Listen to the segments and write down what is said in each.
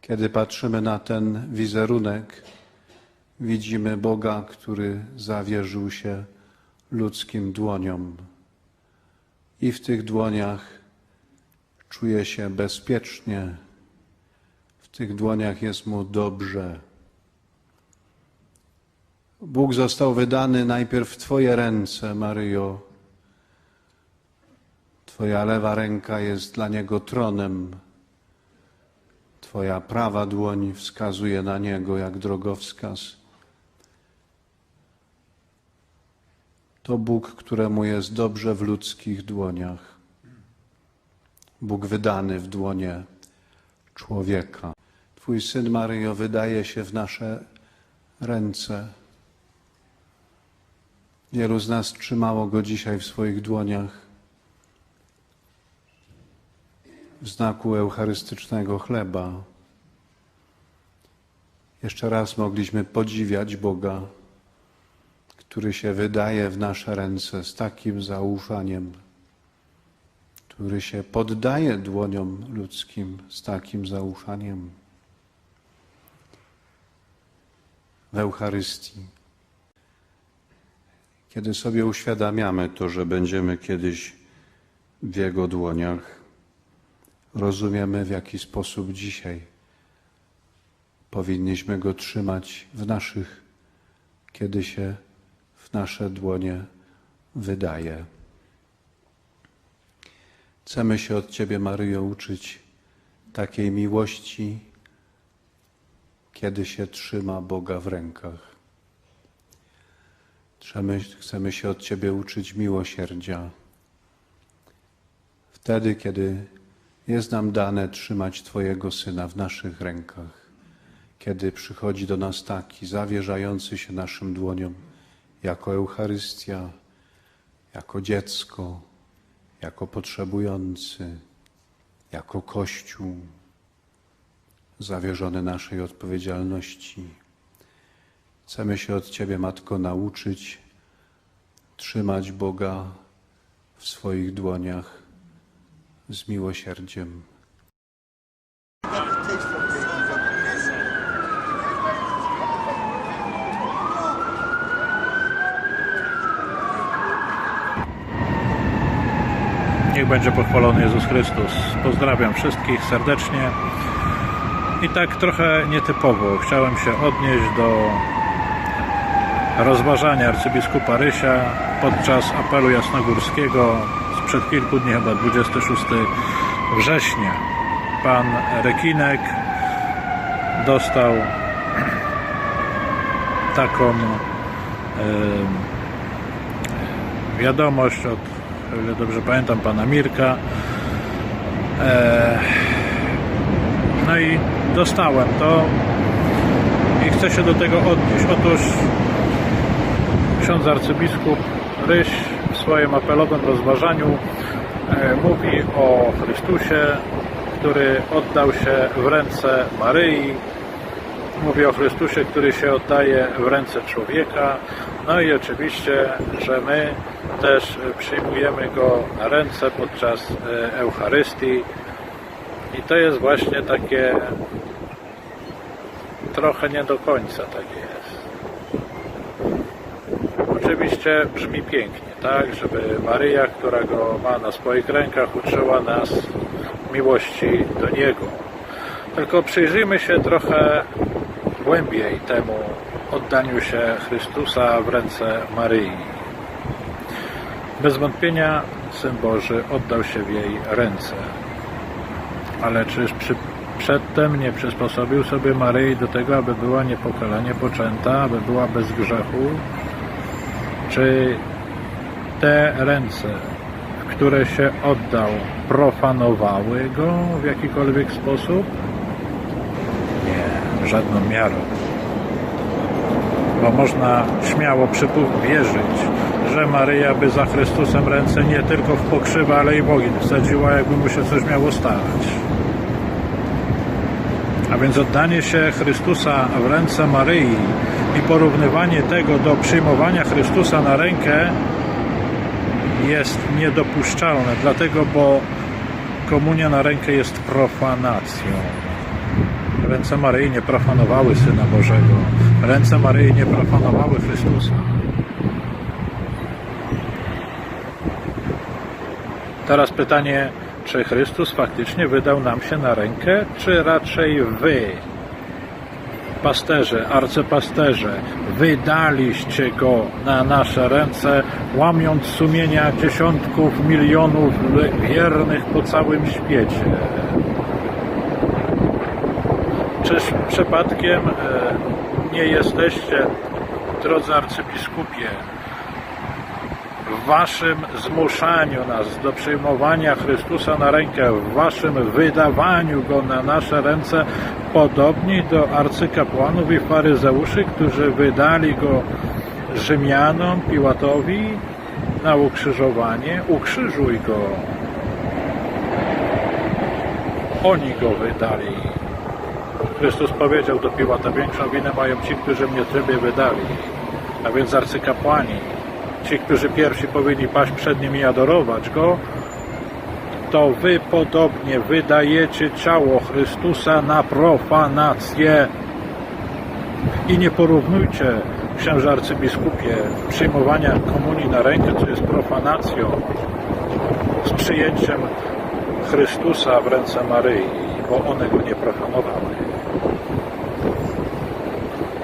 Kiedy patrzymy na ten wizerunek, widzimy Boga, który zawierzył się ludzkim dłoniom. I w tych dłoniach czuje się bezpiecznie, w tych dłoniach jest mu dobrze. Bóg został wydany najpierw w Twoje ręce, Maryjo. Twoja lewa ręka jest dla Niego tronem. Twoja prawa dłoń wskazuje na Niego jak drogowskaz. To Bóg, któremu jest dobrze w ludzkich dłoniach. Bóg wydany w dłonie człowieka. Twój syn Maryjo wydaje się w nasze ręce. Wielu z nas trzymało go dzisiaj w swoich dłoniach w znaku eucharystycznego chleba. Jeszcze raz mogliśmy podziwiać Boga, który się wydaje w nasze ręce z takim zaufaniem, który się poddaje dłoniom ludzkim z takim zaufaniem. W Eucharystii. Kiedy sobie uświadamiamy to, że będziemy kiedyś w Jego dłoniach, rozumiemy, w jaki sposób dzisiaj powinniśmy Go trzymać w naszych, kiedy się w nasze dłonie wydaje. Chcemy się od Ciebie, Maryjo, uczyć takiej miłości, kiedy się trzyma Boga w rękach. Chcemy, się od Ciebie uczyć miłosierdzia. Wtedy, kiedy jest nam dane trzymać Twojego Syna w naszych rękach, kiedy przychodzi do nas taki zawierzający się naszym dłoniom, jako Eucharystia, jako dziecko, jako potrzebujący, jako Kościół, zawierzony naszej odpowiedzialności. Chcemy się od Ciebie, Matko, nauczyć trzymać Boga w swoich dłoniach z miłosierdziem. Niech będzie pochwalony Jezus Chrystus. Pozdrawiam wszystkich serdecznie. I tak trochę nietypowo chciałem się odnieść do rozważania arcybiskupa Rysia podczas apelu jasnogórskiego sprzed kilku dni, chyba 26 września. Pan Rekinek dostał taką wiadomość od, o ile dobrze pamiętam, pana Mirka. E, no i dostałem to i chcę się do tego odnieść. Otóż ksiądz arcybiskup Ryś w swoim apelowym rozważaniu e, mówi o Chrystusie, który oddał się w ręce Maryi, mówi o Chrystusie, który się oddaje w ręce człowieka. No i oczywiście, że my też przyjmujemy go na ręce podczas e, Eucharystii. I to jest właśnie takie trochę nie do końca takie jest. Oczywiście brzmi pięknie, tak, żeby Maryja, która go ma na swoich rękach, uczyła nas miłości do Niego. Tylko przyjrzyjmy się trochę głębiej temu oddaniu się Chrystusa w ręce Maryi. Bez wątpienia Syn Boży oddał się w jej ręce. Ale czyż przy, przedtem nie przysposobił sobie Maryi do tego, aby była niepokalanie poczęta, aby była bez grzechu? Czy te ręce, w które się oddał, profanowały go w jakikolwiek sposób? Nie, żadną miarą. Bo można śmiało wierzyć, że Maryja by za Chrystusem ręce nie tylko w pokrzywę, ale i w ogień wsadziła, jakby mu się coś miało stać. A więc oddanie się Chrystusa w ręce Maryi i porównywanie tego do przyjmowania Chrystusa na rękę jest niedopuszczalne, dlatego bo komunia na rękę jest profanacją. Ręce Maryi nie profanowały Syna Bożego. Ręce Maryi nie profanowały Chrystusa. Teraz pytanie, czy Chrystus faktycznie wydał nam się na rękę, czy raczej wy, pasterze, arcypasterze, wydaliście go na nasze ręce, łamiąc sumienia dziesiątków milionów wiernych po całym świecie? Czyż przypadkiem e, nie jesteście, drodzy arcybiskupie, waszym zmuszaniu nas do przyjmowania Chrystusa na rękę, w waszym wydawaniu go na nasze ręce, podobni do arcykapłanów i faryzeuszy, którzy wydali go Rzymianom, Piłatowi na ukrzyżowanie, ukrzyżuj go. Oni go wydali. Chrystus powiedział do Piłata, większą winę mają ci, którzy mnie Tobie wydali, a więc arcykapłani, ci, którzy pierwsi powinni paść przed nim i adorować Go, to Wy podobnie wydajecie ciało Chrystusa na profanację. I nie porównujcie, księże arcybiskupie, przyjmowania komunii na rękę, co jest profanacją, z przyjęciem Chrystusa w ręce Maryi, bo one go nie profanowały.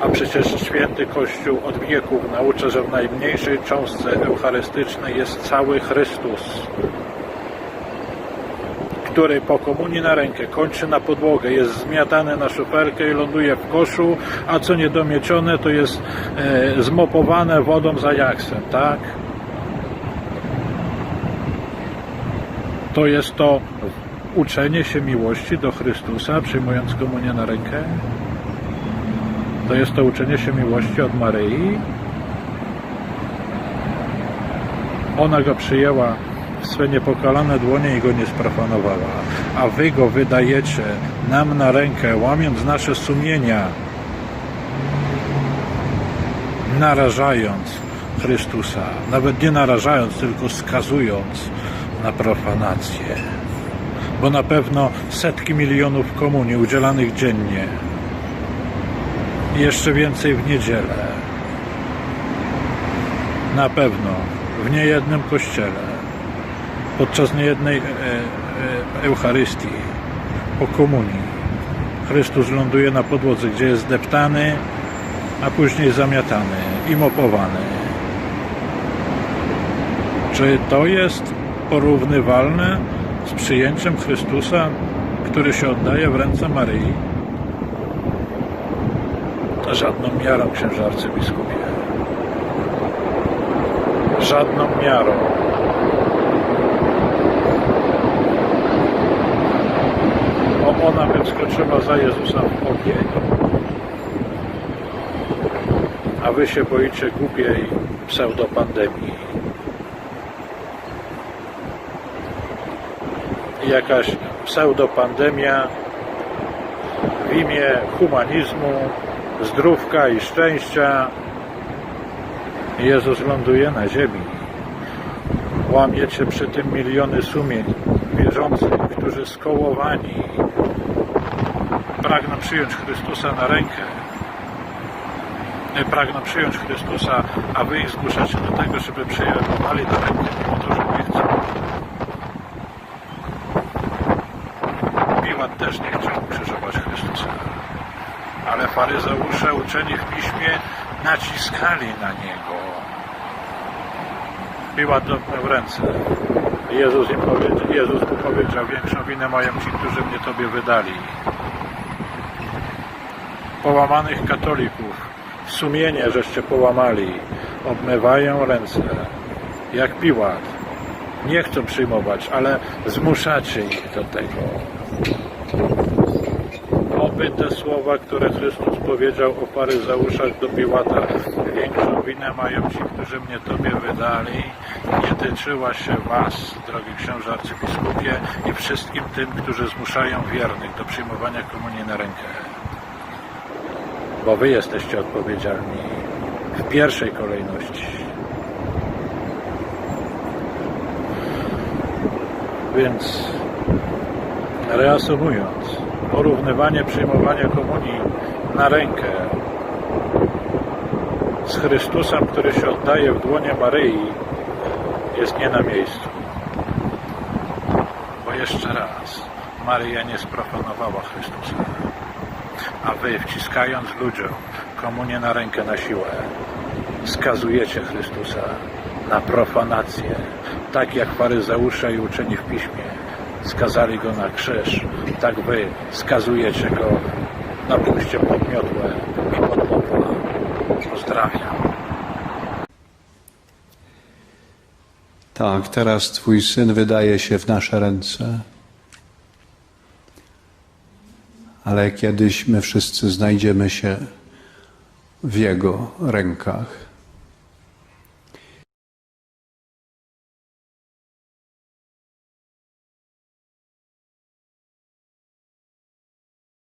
A przecież święty Kościół od wieków naucza, że w najmniejszej cząstce eucharystycznej jest cały Chrystus, który po komunii na rękę kończy na podłogę, jest zmiatany na szufelkę i ląduje w koszu, a co niedomiecione to jest e, zmopowane wodą za jaksem, tak? To jest to uczenie się miłości do Chrystusa, przyjmując komunię na rękę? To jest to uczenie się miłości od Maryi. Ona go przyjęła w swe niepokalane dłonie i go nie sprofanowała. A wy go wydajecie nam na rękę, łamiąc nasze sumienia, narażając Chrystusa. Nawet nie narażając, tylko skazując na profanację. Bo na pewno setki milionów komunii udzielanych dziennie jeszcze więcej w niedzielę. Na pewno w niejednym kościele, podczas niejednej e, e, Eucharystii, po komunii, Chrystus ląduje na podłodze, gdzie jest deptany, a później zamiatany i mopowany. Czy to jest porównywalne z przyjęciem Chrystusa, który się oddaje w ręce Maryi? Żadną miarą, księże arcybiskupie. Żadną miarą. O, ona by wskoczyła za Jezusa w ogień. A wy się boicie głupiej pseudopandemii. Jakaś pseudopandemia w imię humanizmu, zdrówka i szczęścia. Jezus ląduje na ziemi. Łamiecie przy tym miliony sumień wierzących, którzy skołowani pragną przyjąć Chrystusa na rękę. Pragną przyjąć Chrystusa, a wy ich zmuszacie do tego, żeby przyjmowali na rękę, mimo to, że nie chcą. Piłat też nie chciał krzyżować Chrystusa ale faryzeusze uczeni w piśmie naciskali na niego. Piłat dotknął ręce. Jezus, im powiedział, Jezus mu powiedział, większą winę mają ci, którzy mnie Tobie wydali. Połamanych katolików, sumienie żeście połamali, obmywają ręce, jak Piłat. Nie chcą przyjmować, ale zmuszacie ich do tego te słowa, które Chrystus powiedział o faryzeuszach do Piłata, większą winę mają ci, którzy mnie Tobie wydali, nie tyczyła się Was, drogi książę arcybiskupie, i wszystkim tym, którzy zmuszają wiernych do przyjmowania komunii na rękę. Bo Wy jesteście odpowiedzialni w pierwszej kolejności. Więc reasumując, porównywanie przyjmowania komunii na rękę z Chrystusem, który się oddaje w dłonie Maryi, jest nie na miejscu. Bo jeszcze raz, Maryja nie sprofanowała Chrystusa, a wy wciskając ludziom komunię na rękę na siłę, skazujecie Chrystusa na profanację, tak jak faryzeusze i uczeni w piśmie skazali go na krzyż, tak wy skazujecie go na pójście pod miotłę i pod lopła. Pozdrawiam. Tak, teraz Twój syn wydaje się w nasze ręce. Ale kiedyś my wszyscy znajdziemy się w Jego rękach.